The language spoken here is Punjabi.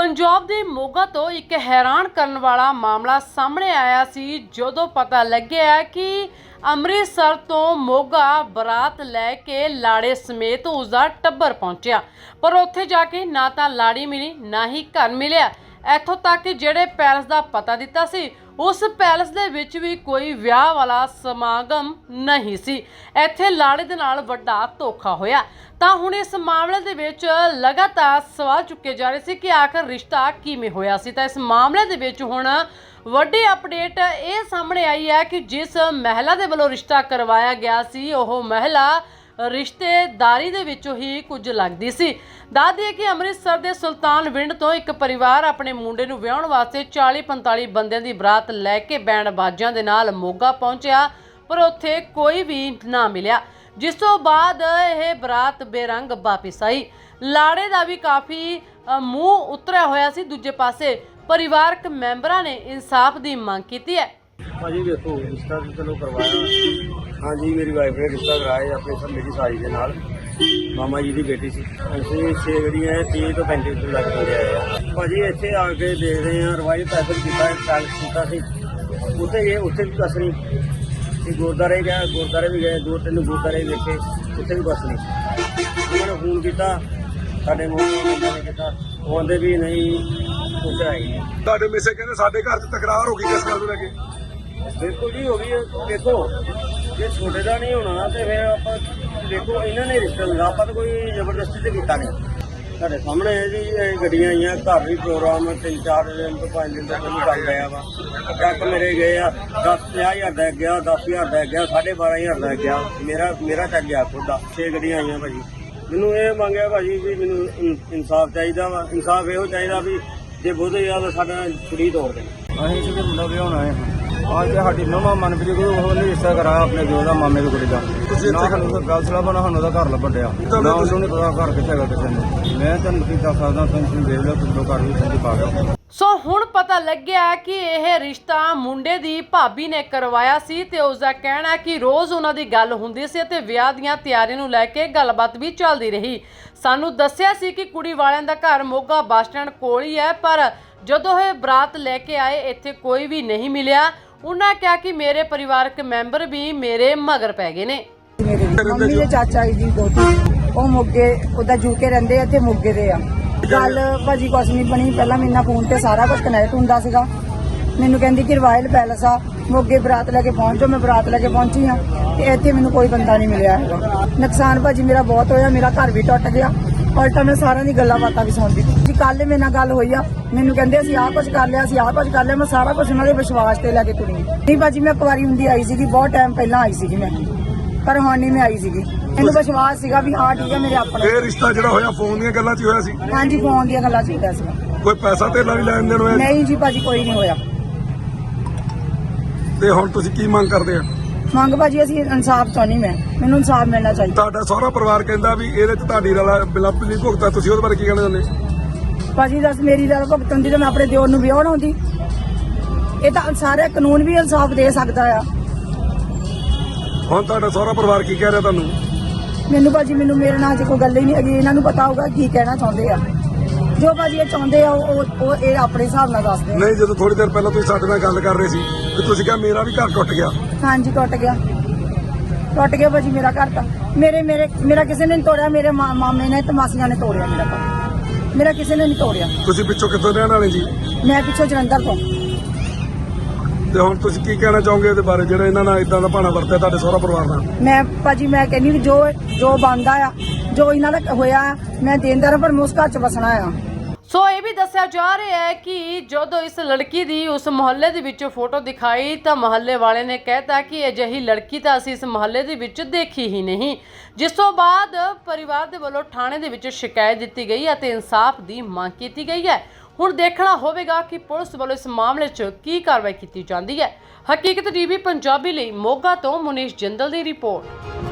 ਪੰਜਾਬ ਦੇ ਮੋਗਾ ਤੋਂ ਇੱਕ ਹੈਰਾਨ ਕਰਨ ਵਾਲਾ ਮਾਮਲਾ ਸਾਹਮਣੇ ਆਇਆ ਸੀ, ਜਦੋਂ ਪਤਾ ਲੱਗਿਆ ਕਿ ਅੰਮ੍ਰਿਤਸਰ ਤੋਂ ਮੋਗਾ ਬਰਾਤ ਲੈ ਕੇ ਲਾੜੇ ਸਮੇਤ ਉਸ ਦਾ ਟੱਬਰ ਪਹੁੰਚਿਆ। ਪਰ ਉੱਥੇ ਜਾ ਕੇ ਨਾ ਤਾਂ ਲਾੜੀ ਮਿਲੀ, ਨਾ ਹੀ ਘਰ ਮਿਲਿਆ। ਇੱਥੋਂ ਤੱਕ ਕਿ ਜਿਹੜੇ ਪੈਲਸ ਦਾ ਪਤਾ ਦਿੱਤਾ ਸੀ, ਉਸ ਪੈਲਸ ਦੇ ਵਿੱਚ ਵੀ ਕੋਈ ਵਿਆਹ ਵਾਲਾ ਸਮਾਗਮ ਨਹੀਂ ਸੀ। ਇੱਥੇ ਲਾੜੇ ਦੇ ਨਾਲ ਵੱਡਾ ਧੋਖਾ ਹੋਇਆ। ਤਾਂ ਹੁਣ ਇਸ ਮਾਮਲੇ ਦੇ ਵਿੱਚ ਲਗਾਤਾਰ ਸਵਾਲ ਚੁੱਕੇ ਜਾ ਰਹੇ ਸੀ ਕਿ ਆਖਰ ਰਿਸ਼ਤਾ ਕਿਵੇਂ ਹੋਇਆ ਸੀ। ਤਾਂ ਇਸ ਮਾਮਲੇ ਦੇ ਵਿੱਚ ਹੁਣ ਵੱਡੀ ਅਪਡੇਟ ਇਹ ਸਾਹਮਣੇ ਆਈ ਹੈ ਕਿ ਜਿਸ ਮਹਿਲਾ ਦੇ ਵੱਲੋਂ ਰਿਸ਼ਤਾ ਕਰਵਾਇਆ ਗਿਆ ਸੀ, ਉਹ ਮਹਿਲਾ ਰਿਸ਼ਤੇਦਾਰੀ ਦੇ ਵਿੱਚੋਂ ਹੀ ਕੁਝ ਲੱਗਦੀ ਸੀ। ਦੱਸਦੀ ਦਈਏ ਕਿ ਅੰਮ੍ਰਿਤਸਰ ਦੇ ਸੁਲਤਾਨ ਵਿੰਡ ਤੋਂ ਇੱਕ ਪਰਿਵਾਰ ਆਪਣੇ ਮੁੰਡੇ ਨੂੰ ਵਿਆਹਣ ਵਾਸਤੇ 40-45 ਬੰਦਿਆਂ ਦੀ ਬਰਾਤ ਲੈ ਕੇ ਬੈਂਡ ਬਾਜਿਆਂ ਦੇ ਨਾਲ ਮੋਗਾ ਪਹੁੰਚਿਆ, ਪਰ ਉੱਥੇ ਕੋਈ ਵੀ ਨਾ ਮਿਲਿਆ। ਜਿਸ ਤੋਂ ਬਾਅਦ ਇਹ ਬਰਾਤ ਬੇਰੰਗ ਵਾਪਿਸ ਆਈ। ਲਾੜੇ ਦਾ ਵੀ ਕਾਫੀ ਮੂੰਹ ਉਤਰਿਆ ਹੋਇਆ ਸੀ ਦੂਜੇ ਪਾਸੇ। ਪਰਿਵਾਰਕ ਮੈਂਬਰਾਂ ਨੇ ਇਨਸਾਫ ਦੀ ਮੰਗ ਕੀਤੀ ਹੈ। ਭਾਜੀ ਵੇਖੋ, ਰਿਸ਼ਤਾ ਤਾਂ ਚਲੋ ਕਰਵਾਇਆ ਹਾਂਜੀ, ਮੇਰੀ ਵਾਈਫ ਨੇ ਰਿਸ਼ਤਾ ਕਰਾਇਆ ਆਪਣੇ ਸਭ, ਮੇਰੀ ਸਾਈ ਦੇ ਨਾਲ। ਮਾਮਾ ਜੀ ਦੀ ਬੇਟੀ ਸੀ। ਅਸੀਂ ਛੇ ਗੱਡੀਆਂ 30 ਤੋਂ 35 ਲੱਖ ਦੇ ਆਏ ਆ। ਭਾਜੀ, ਇੱਥੇ ਆ ਕੇ ਦੇਖਦੇ ਆ ਰਵਾਈ ਪੈਦਲ ਕੀਤਾ ਪੈਲਸ ਕੀਤਾ ਸੀ। ਉੱਥੇ ਗਏ ਉੱਥੇ ਵੀ ਕੁਛ ਤੇ ਗੁਰਦਾਰੇ ਗਏ ਗੁਰਦਾਰੇ ਵੀ ਗਏ ਦੋ ਤਿੰਨ ਗੁਰਦਾਰੇ ਵੇਖੇ ਉੱਥੇ ਵੀ ਕੁਛ ਨਹੀਂ। ਉਹਨਾਂ ਨੇ ਫੋਨ ਕੀਤਾ ਸਾਡੇ ਮੋਹਨ ਨੇ ਕੀਤਾ ਉਹ ਕਹਿੰਦੇ ਵੀ ਨਹੀਂ ਹੀ ਨਹੀਂ। ਤੁਹਾਡੇ ਮਿਸੇ ਕਹਿੰਦੇ ਸਾਡੇ ਘਰ 'ਚ ਤਕਰਾਰ ਹੋ ਗਈ ਕਿਸ ਗੱਲ ਨੂੰ ਲੈ ਕੇ? ਬਿਲਕੁਲ ਜੀ ਹੋ ਗਈ। ਦੇਖੋ ਜੇ ਛੋਟੇ ਦਾ ਨਹੀਂ ਹੋਣਾ ਤੇ ਫਿਰ ਆਪਾਂ ਦੇਖੋ ਇਹਨਾਂ ਨੇ ਰਿਸ਼ਤਾ ਲਗਾ ਆਪਾਂ ਤਾਂ ਕੋਈ ਜ਼ਬਰਦਸਤੀ ਤੇ ਕੀਤਾ ਨਹੀਂ। ਤੁਹਾਡੇ ਸਾਹਮਣੇ ਹੈ ਜੀ ਇਹ ਗੱਡੀਆਂ ਆਈਆਂ ਘਰ ਵੀ ਪ੍ਰੋਗਰਾਮ ਤਿੰਨ ਚਾਰ ਦਿਨ ਤੋਂ ਪੰਜ ਦਿਨ ਤੱਕ ਨਹੀਂ ਕਰ ਗਿਆ ਵਾ। ਚੱਕ ਮੇਰੇ ਗਏ ਆ 10 ਹਜ਼ਾਰ ਦਾ ਗਿਆ 10000 ਦਾ ਗਿਆ 12500 ਦਾ ਗਿਆ। ਮੇਰਾ ਮੇਰਾ ਚੱਕ ਗਿਆ ਖੁਦ ਦਾ ਛੇ ਗੱਡੀਆਂ ਆਈਆਂ ਭਾਜੀ। ਮੈਨੂੰ ਇਹ ਮੰਗਿਆ ਭਾਜੀ ਵੀ ਮੈਨੂੰ ਇਨ- ਇਨਸਾਫ ਚਾਹੀਦਾ ਵਾ। ਇਨਸਾਫ ਇਹੋ ਚਾਹੀਦਾ ਵੀ ਜੇ ਬੋਧੇ ਆ ਤਾਂ ਸਾਡਾ ਕੁੜੀ ਤੋੜ ਦੇ ਅਸੀਂ ਸਿੱਧੇ ਮੁੰਡਾ ਵਿਆਹਣਾ ਹੈ। ਅੱਜ ਸਾਡੀ ਨਵਾਂ ਮਨਪ੍ਰੀਤ ਕੋਲ ਉਹਨੇ ਰਿਸ਼ਤਾ ਕਰਾਇਆ ਆਪਣੇ ਜੋ ਦਾ ਮਾਮੇ ਦੀ ਕੁੜੀ ਦਾ। ਤੁਸੀਂ ਨਾ ਇੱਥੇ ਸਾਨੂੰ ਤਾਂ ਗੱਲ ਸਲਾਹ ਬਣਾ ਸਾਨੂੰ ਉਹਦਾ ਘਰ ਲੱਭਣ ਡਿਆ। ਤਾਂ ਨਾ ਉਹਨੂੰ ਨਹੀਂ ਪਤਾ ਘਰ ਕਿੱਥੇ ਹੈਗਾ ਕਿਸੇ ਨੂੰ। ਮੈਂ ਤੁਹਾਨੂੰ ਕੀ ਦੱਸ ਸਕਦਾ ਤੁਸੀਂ ਦੇਖ ਲਓ ਤੁਸੀਂ ਘਰ ਵੀ ਸੰਦੀ ਪਾ ਗਿਆ ਸੋ ਹੁਣ ਪਤਾ ਲੱਗਿਆ ਕਿ ਇਹ ਰਿਸ਼ਤਾ ਮੁੰਡੇ ਦੀ ਭਾਬੀ ਨੇ ਕਰਵਾਇਆ ਸੀ ਤੇ ਉਸ ਦਾ ਕਹਿਣਾ ਕਿ ਰੋਜ਼ ਉਹਨਾਂ ਦੀ ਗੱਲ ਹੁੰਦੀ ਸੀ ਤੇ ਵਿਆਹ ਦੀਆਂ ਤਿਆਰੀਆਂ ਨੂੰ ਲੈ ਕੇ ਗੱਲਬਾਤ ਵੀ ਚੱਲਦੀ ਰਹੀ। ਸਾਨੂੰ ਦੱਸਿਆ ਸੀ ਕਿ ਕੁੜੀ ਵਾਲਿਆਂ ਦਾ ਘਰ ਮੋਗਾ ਬੱਸ ਸਟੈਂਡ ਕੋਲ ਹੀ ਹੈ ਪਰ ਜਦੋਂ ਇਹ ਬਰਾਤ ਲੈ ਕੇ ਆਏ ਇੱਥੇ ਕੋਈ ਵੀ ਨਹੀਂ ਮਿਲਿਆ। ਉਹਨਾਂ ਕਿਹਾ ਕਿ ਮੇਰੇ ਪਰਿਵਾਰਕ ਮੈਂਬਰ ਵੀ ਮੇਰੇ ਮਗਰ ਪੈ ਗਏ ਨੇ। ਮੇਰੇ ਮੰਮੀ ਦੇ ਚਾਚਾ ਜੀ ਦੋਤੀ ਉਹ ਮੋਗੇ ਉਹਦਾ ਜੂਕੇ ਰਹਿੰਦੇ ਆ ਤੇ ਮੋਗੇ ਦੇ ਆ। ਗੱਲ ਭਾਜੀ ਕੁਛ ਨਹੀਂ ਬਣੀ, ਪਹਿਲਾਂ ਮੇਰੇ ਫੋਨ ਤੇ ਸਾਰਾ ਕੁਝ ਕਨੈਕਟ ਹੁੰਦਾ ਸੀਗਾ। ਮੈਨੂੰ ਕਹਿੰਦੀ ਕਿ ਰਾਇਲ ਪੈਲਸ ਆ, ਮੋਗੇ ਬਰਾਤ ਲੈ ਕੇ ਪਹੁੰਚੋ, ਮੈਂ ਬਰਾਤ ਲੈ ਕੇ ਪਹੁੰਚੀ ਆ, ਤੇ ਇੱਥੇ ਮੈਨੂੰ ਕੋਈ ਬੰਦਾ ਨਹੀਂ ਮਿਲਿਆ ਹੈਗਾ। ਨੁਕਸਾਨ ਭਾਜੀ ਮੇਰਾ ਬਹੁਤ ਹੋਇਆ, ਮੇਰਾ ਘਰ ਵੀ ਟੁੱਟ ਗਿਆ। ਉਲਟਾ ਮੈਂ ਸਾਰਿਆਂ ਦੀ ਗੱਲਾਂ ਬਾਤਾਂ ਵੀ ਸੁਣਦੀ ਪਈ ਜੀ ਕੱਲ ਮੇਰੇ ਨਾਲ ਗੱਲ ਹੋਈ ਆ, ਮੈਨੂੰ ਕਹਿੰਦੇ ਅਸੀਂ ਆਹ ਕੁਝ ਕਰ ਲਿਆ, ਅਸੀਂ ਆਹ ਕੁਝ ਕਰ ਲਿਆ, ਮੈਂ ਸਾਰਾ ਕੁਝ ਉਹਨਾਂ ਦੇ ਵਿਸ਼ਵਾਸ ਤੇ ਲੈ ਕੇ ਤੁਰੀ। ਨਹੀਂ ਭਾਜੀ, ਮੈਂ ਇੱਕ ਵਾਰੀ ਹੁੰਦੀ ਆਈ ਸੀਗੀ, ਬਹੁਤ ਟਾਈਮ ਪਹਿਲਾਂ ਆਈ ਸੀਗੀ ਮੈਂ। ਪਰ ਹੁਣ ਨਹੀਂ ਮੈਂ ਆਈ ਸੀਗੀ। ਮੈਨੂੰ ਵਿਸ਼ਵਾਸ ਸੀਗਾ ਵੀ ਹਾਂ ਠੀਕ ਹੈ ਮੇਰੇ ਆਪਣੇ ਇਹ ਰਿਸ਼ਤਾ ਜਿਹੜਾ ਹੋਇਆ ਫੋਨ ਦੀਆਂ ਗੱਲਾਂ 'ਚ ਹੀ ਹੋਇਆ ਸੀ? ਹਾਂਜੀ ਫੋਨ ਦੀਆਂ ਗੱਲਾਂ ਚੀਦਾ ਸੀ ਕੋਈ ਪੈਸਾ ਧੇਲਾ ਵੀ ਲੈਣ ਦੇਣ ਹੋਇਆ? ਨਹੀਂ ਜੀ ਭਾਜੀ ਕੋਈ ਨਹੀਂ ਹੋਇਆ। ਤੇ ਹੁਣ ਤੁਸੀਂ ਕੀ ਮੰਗ ਕਰਦੇ ਆ ਮੰਗ ਭਾਜੀ ਅਸੀਂ ਇਨਸਾਫ ਚਾਹਣੀ ਮੈਂ ਮੈਨੂੰ ਇਨਸਾਫ ਮਿਲਣਾ ਚਾਹੀਦਾ। ਤੁਹਾਡਾ ਸਹੁਰਾ ਪਰਿਵਾਰ ਕਹਿੰਦਾ ਵੀ ਇਹਦੇ 'ਚ ਤੁਹਾਡੀ ਰਲਾ ਬਿਲਕੁਲ ਭੁਗਤਾ। ਤੁਸੀਂ ਉਹਦੇ ਬਾਰੇ ਕੀ ਕਹਿਣਾ ਚਾਹੁੰਦੇ? ਭਾਜੀ ਦੱਸ ਮੇਰੀ ਦਾ ਭੁਗਤਣ ਦੀ ਤਾਂ ਮੈਂ ਆਪਣੇ ਦਿਓਰ ਨੂੰ ਵਿਆਹ ਹੁੰਦੀ ਇਹ ਤਾਂ ਸਾਰੇ ਕਾਨੂੰਨ ਵੀ ਇਨਸਾਫ ਦੇ ਸਕਦਾ ਆ। ਹੁਣ ਤੁਹਾਡਾ ਸਹੁਰਾ ਪਰਿਵਾਰ ਕੀ ਕਹਿ ਰਿਹਾ ਤੁਹਾਨੂੰ? ਮੈਨੂੰ ਭਾਜੀ ਮੈਨੂੰ ਮੇਰੇ ਨਾਲ ਜੇ ਕੋਈ ਗੱਲ ਹੀ ਨਹੀਂ ਹੈਗੀ ਇਹਨਾਂ ਨੂੰ ਪਤਾ ਹੋਊਗਾ ਕੀ ਕਹਿਣਾ ਚਾਹੁੰਦੇ ਆ। ਜੋ ਭਾਜੀ ਇਹ ਚਾਹੁੰਦੇ ਆ ਉਹ ਉਹ- ਇਹ ਆਪਣੇ ਹਿਸਾਬ ਨਾਲ ਦੱਸਦੇ ਆ। ਨਹੀਂ ਜਦੋਂ ਥੋੜੀ ਦੇਰ ਪਹਿਲਾਂ ਤੁਸੀਂ ਸਾਡੇ ਨਾਲ ਗੱਲ ਕਰ ਰਹੇ ਸੀ ਤੇ ਤੁਸੀਂ ਕਿਹਾ ਮੇਰਾ ਵੀ ਘਰ ਟੁੱਟ ਗਿਆ। ਹਾਂਜੀ ਟੁੱਟ ਗਿਆ। ਟੁੱਟ ਗਿਆ ਭਾਜੀ ਮੇਰਾ ਘਰ ਤਾਂ। ਮੇਰੇ ਮੇਰੇ ਮੇਰਾ ਕਿਸੇ ਨੇ ਨਹੀਂ ਤੋੜਿਆ ਮੇਰੇ ਮਾਮੇ ਨੇ ਤੇ ਮਾਸੀਆਂ ਨੇ ਤੋੜਿਆ ਮੇਰਾ ਘਰ। ਮੇਰਾ ਕਿਸੇ ਨੇ ਨਹੀਂ ਤੋੜਿਆ। ਤੁਸੀਂ ਪਿੱਛੋਂ ਕਿੱਥੋਂ ਰਹਿਣ ਵਾਲੇ ਜੀ? ਮੈਂ ਪਿੱਛੋਂ ਜਲੰਧਰ ਤੋਂ। ਤੇ ਹੁਣ ਤੁਸੀਂ ਕੀ ਕਹਿਣਾ ਚਾਹੋਗੇ ਇਹਦੇ ਬਾਰੇ? ਜਿਹੜਾ ਇਹਨਾਂ ਨਾਲ ਇਦਾਂ ਦਾ ਭਾਣਾ ਵਰਤਿਆ ਤੁਹਾਡੇ ਸਹੁਰਾ ਪਰਿਵਾਰ ਨਾਲ? ਮੈਂ ਭਾਜੀ ਮੈਂ ਕਹਿੰਦੀ ਵੀ ਜੋ ਜੋ ਬਣਦਾ ਆ ਜੋ ਇਹਨਾਂ ਦਾ ਹੋਇਆ ਮੈਂ ਦੇਣਦਾਰ ਆ, ਪਰ ਮੈਂ ਉਸ ਘਰ ਚ ਵਸਣਾ ਆ। ਸੋ ਇਹ ਵੀ ਦੱਸਿਆ ਜਾ ਰਿਹਾ ਹੈ ਕਿ ਜਦੋਂ ਇਸ ਲੜਕੀ ਦੀ ਉਸ ਮੁਹੱਲੇ ਦੇ ਵਿੱਚ ਫੋਟੋ ਦਿਖਾਈ ਤਾਂ ਮੁਹੱਲੇ ਵਾਲੇ ਨੇ ਕਹਿਤਾ ਕਿ ਅਜਿਹੀ ਲੜਕੀ ਤਾਂ ਅਸੀਂ ਇਸ ਮੁਹੱਲੇ ਦੇ ਵਿੱਚ ਦੇਖੀ ਹੀ ਨਹੀਂ। ਜਿਸ ਤੋਂ ਬਾਅਦ ਪਰਿਵਾਰ ਦੇ ਵੱਲੋਂ ਥਾਣੇ ਦੇ ਵਿੱਚ ਸ਼ਿਕਾਇਤ ਦਿੱਤੀ ਗਈ ਅਤੇ ਇਨਸਾਫ ਦੀ ਮੰਗ ਕੀਤੀ ਗਈ ਹੈ। ਹੁਣ ਦੇਖਣਾ ਹੋਵੇਗਾ ਕਿ ਪੁਲਿਸ ਵੱਲੋਂ ਇਸ ਮਾਮਲੇ 'ਚ ਕੀ ਕਾਰਵਾਈ ਕੀਤੀ ਜਾਂਦੀ ਹੈ। ਹਕੀਕਤ ਟੀਵੀ ਪੰਜਾਬੀ ਲਈ ਮੋਗਾ ਤੋਂ ਮੁਨੀਸ਼ ਜਿੰਦਲ ਦੀ ਰਿਪੋਰਟ।